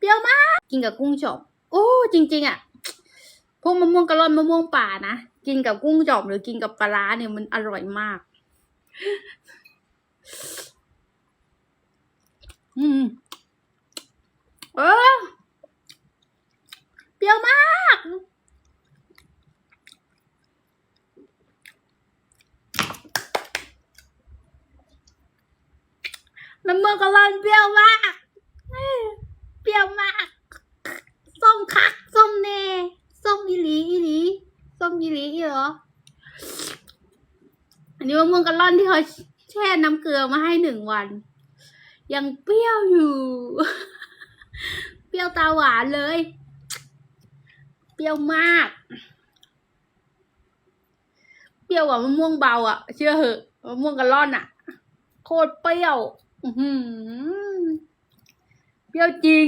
เปรี้ยวมากินกับกุ้งจอบโอ้จริง ๆ อะ พวกมะม่วงกะล่อนมะม่วงป่านะ กินกับกุ้งจอบหรือกินกับปลาร้าเนี่ยมันอร่อยมาก อืม เออ เปรี้ยวมาก มะม่วงกะล่อนเปรี้ยวมาก เปรี้ยวมาก ส้มคัก ส้มเน่ส้มอีหลีอีหลี ส้มอีหลีอีเหรอ อันนี้มะม่วงกะล่อนที่เขาแช่น้ำเกลือมาให้หนึ่งวัน ยังเปรี้ยวอยู่ เปรี้ยวตาหวานเลย เปรี้ยวมาก เปรี้ยวกว่ามะม่วงเบาอะ เชื่อเหอะมะม่วงกะล่อนอะ โคตรเปรี้ยว อืเปรี้ยวจริง